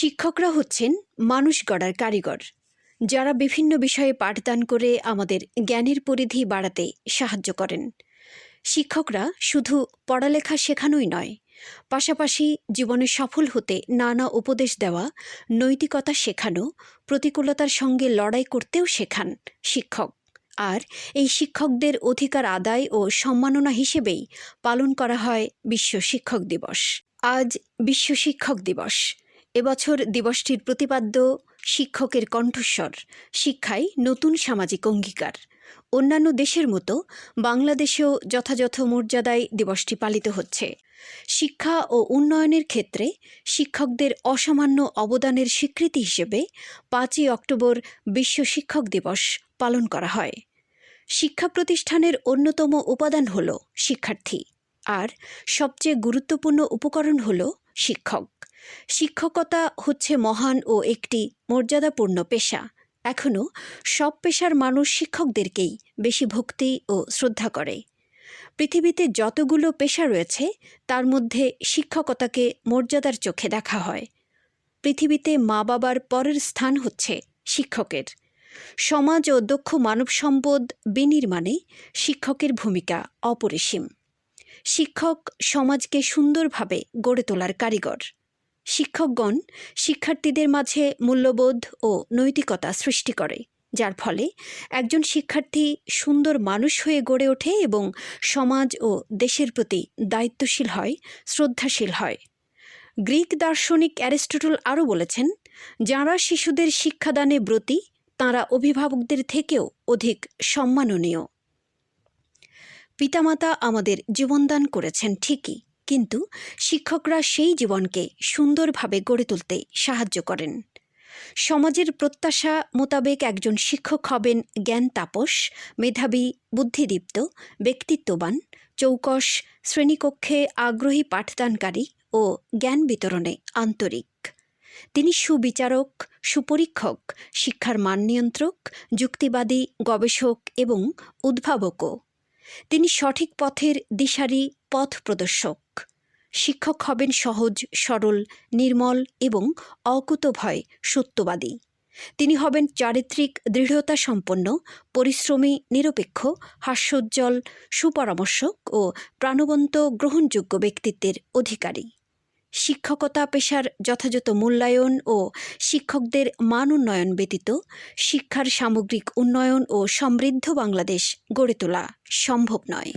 শিক্ষকরা হচ্ছেন মানুষ গড়ার কারিগর, যারা বিভিন্ন বিষয়ে পাঠদান করে আমাদের জ্ঞানের পরিধি বাড়াতে সাহায্য করেন। শিক্ষকরা শুধু পড়ালেখা শেখানোই নয়, পাশাপাশি জীবনে সফল হতে নানা উপদেশ দেওয়া, নৈতিকতা শেখানো, প্রতিকূলতার সঙ্গে লড়াই করতেও শেখান শিক্ষক। আর এই শিক্ষকদের অধিকার আদায় ও সম্মাননা হিসেবেই পালন করা হয় বিশ্ব শিক্ষক দিবস। আজ বিশ্ব শিক্ষক দিবস। এবছর দিবসটির প্রতিপাদ্য, শিক্ষকের কণ্ঠস্বর, শিক্ষায় নতুন সামাজিক অঙ্গীকার। অন্যান্য দেশের মতো বাংলাদেশেও যথাযথ মর্যাদায় দিবসটি পালিত হচ্ছে। শিক্ষা ও উন্নয়নের ক্ষেত্রে শিক্ষকদের অসামান্য অবদানের স্বীকৃতি হিসেবে পাঁচই অক্টোবর বিশ্ব শিক্ষক দিবস পালন করা হয়। শিক্ষা প্রতিষ্ঠানের অন্যতম উপাদান হল শিক্ষার্থী। আর সবচেয়ে গুরুত্বপূর্ণ উপকরণ হল শিক্ষক। শিক্ষকতা হচ্ছে মহান ও একটি মর্যাদাপূর্ণ পেশা। এখনও সব পেশার মানুষ শিক্ষকদেরকেই বেশি ভক্তি ও শ্রদ্ধা করে। পৃথিবীতে যতগুলো পেশা রয়েছে, তার মধ্যে শিক্ষকতাকে মর্যাদার চোখে দেখা হয়। পৃথিবীতে মা বাবার পরের স্থান হচ্ছে শিক্ষকের। সমাজ ও দক্ষ মানব সম্পদ বিনির্মাণে শিক্ষকের ভূমিকা অপরিসীম। শিক্ষক সমাজকে সুন্দরভাবে গড়ে তোলার কারিগর। শিক্ষকগণ শিক্ষার্থীদের মাঝে মূল্যবোধ ও নৈতিকতা সৃষ্টি করে, যার ফলে একজন শিক্ষার্থী সুন্দর মানুষ হয়ে গড়ে ওঠে এবং সমাজ ও দেশের প্রতি দায়িত্বশীল হয়, শ্রদ্ধাশীল হয়। গ্রিক দার্শনিক অ্যারিস্টটল আরও বলেছেন, যাঁরা শিশুদের শিক্ষাদানে ব্রতী, তাঁরা অভিভাবকদের থেকেও অধিক সম্মাননীয়। পিতামাতা আমাদের জীবনদান করেছেন ঠিকই কিন্তু শিক্ষকরা সেই জীবনকে সুন্দরভাবে গড়ে তুলতে সাহায্য করেন। সমাজের প্রত্যাশা মোতাবেক একজন শিক্ষক হবেন জ্ঞান তাপস, মেধাবী, বুদ্ধিদীপ্ত, ব্যক্তিত্ববান, চৌকস, শ্রেণীকক্ষে আগ্রহী পাঠদানকারী ও জ্ঞান বিতরণে আন্তরিক। তিনি সুবিচারক, সুপরীক্ষক, শিক্ষার মান নিয়ন্ত্রক, যুক্তিবাদী গবেষক এবং উদ্ভাবকও। তিনি সঠিক পথের দিশারি পথ প্রদর্শক। শিক্ষক হবেন সহজ, সরল, নির্মল এবং অকুতভয় সত্যবাদী। তিনি হবেন চারিত্রিক দৃঢ়তা সম্পন্ন, পরিশ্রমী, নিরপেক্ষ, হাস্যোজ্জ্বল, সুপরামর্শক ও প্রাণবন্ত, গ্রহণযোগ্য ব্যক্তিত্বের অধিকারী। শিক্ষকতা পেশার যথাযথ মূল্যায়ন ও শিক্ষকদের মান উন্নয়ন ব্যতীত শিক্ষার সামগ্রিক উন্নয়ন ও সমৃদ্ধ বাংলাদেশ গড়ে তোলা সম্ভব নয়।